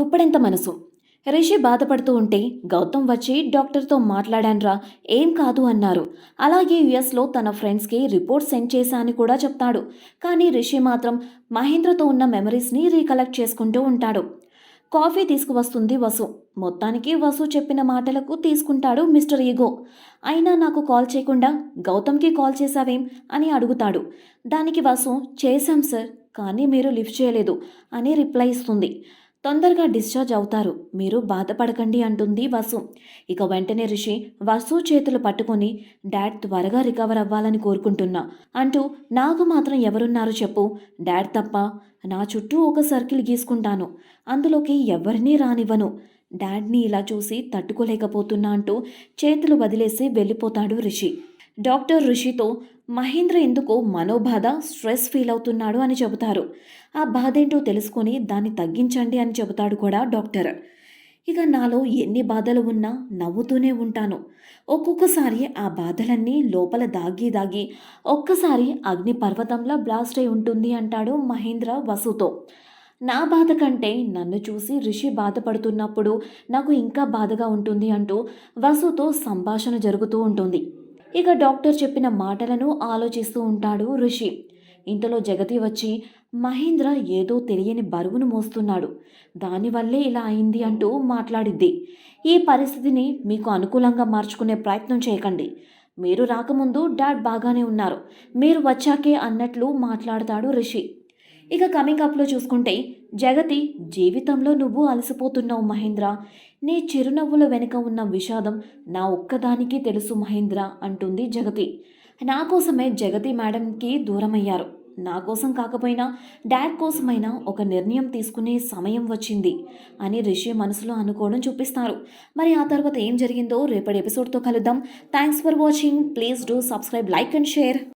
గుప్పడెంత మనసు. రిషి బాధపడుతూ ఉంటే గౌతమ్ వచ్చి డాక్టర్తో మాట్లాడాన్రా ఏం కాదు అన్నారు. అలాగే యుఎస్లో తన ఫ్రెండ్స్కి రిపోర్ట్ సెండ్ చేశా అని కూడా చెప్తాడు. కానీ రిషి మాత్రం మహేంద్రతో ఉన్న మెమరీస్ని రీకలెక్ట్ చేసుకుంటూ ఉంటాడు. కాఫీ తీసుకువస్తుంది వసు. మొత్తానికి వసు చెప్పిన మాటలకు తీసుకుంటాడు మిస్టర్ ఈగో. అయినా నాకు కాల్ చేయకుండా గౌతమ్కి కాల్ చేశావేం అని అడుగుతాడు. దానికి వసు చేశాం సార్ కానీ మీరు లిఫ్ట్ చేయలేదు అని రిప్లై ఇస్తుంది. తొందరగా డిశ్చార్జ్ అవుతారు. మీరు బాధపడకండి అంటుంది వసు. ఇక వెంటనే రిషి వసు చేతులు పట్టుకొని డాడ్ త్వరగా రికవర్ అవ్వాలని కోరుకుంటున్నా. అంటూ నాకు మాత్రం ఎవరున్నారు చెప్పు. డాడ్ తప్ప నా చుట్టూ ఒక సర్కిల్ గీసుకుంటాను. అందులోకి ఎవరినీ రానివ్వను. డాడ్ని ఇలా చూసి తట్టుకోలేకపోతున్నా అంటూ చేతులు వదిలేసి వెళ్ళిపోతాడు రిషి. డాక్టర్ ఋషితో మహేంద్ర ఎందుకో మనోబాధ స్ట్రెస్ ఫీల్ అవుతున్నాడు అని చెబుతారు. ఆ బాధ ఏంటో తెలుసుకొని దాన్ని తగ్గించండి అని చెబుతాడు కూడా డాక్టర్. ఇక నాలో ఎన్ని బాధలు ఉన్నా నవ్వుతూనే ఉంటాను. ఒక్కొక్కసారి ఆ బాధలన్నీ లోపల దాగి దాగి ఒక్కసారి అగ్ని పర్వతంలా బ్లాస్ట్ అయి ఉంటుంది అంటాడు మహేంద్ర వసుతో. నా బాధ కంటే నన్ను చూసి రిషి బాధపడుతున్నప్పుడు నాకు ఇంకా బాధగా ఉంటుంది అంటూ వసుతో సంభాషణ జరుగుతూ ఉంటుంది. ఇక డాక్టర్ చెప్పిన మాటలను ఆలోచిస్తూ ఉంటాడు ఋషి. ఇంతలో జగతి వచ్చి మహేంద్ర ఏదో తెలియని బరువును మోస్తున్నాడు. దానివల్లే ఇలా అయింది అంటూ మాట్లాడిద్ది. ఈ పరిస్థితిని మీకు అనుకూలంగా మార్చుకునే ప్రయత్నం చేయకండి. మీరు రాకముందు డాడ్ బాగానే ఉన్నారు. మీరు వచ్చాకే అన్నట్లు మాట్లాడతాడు రిషి ఇక కమింగ్ అప్లో చూసుకుంటే జగతి జీవితంలో నువ్వు అలసిపోతున్నావు మహేంద్ర. నీ చిరునవ్వుల వెనుక ఉన్న విషాదం నా ఒక్కదానికి తెలుసు మహేంద్ర అంటుంది జగతి. నా కోసమే జగతి మేడంకి దూరమయ్యారు. నా కోసం కాకపోయినా డాడ్ కోసమైనా ఒక నిర్ణయం తీసుకునే సమయం వచ్చింది అని రిషి మనసులో అనుకోవడం చూపిస్తారు. మరి ఆ తర్వాత ఏం జరిగిందో రేపటి ఎపిసోడ్తో కలుద్దాం. Thanks for watching please do subscribe like and share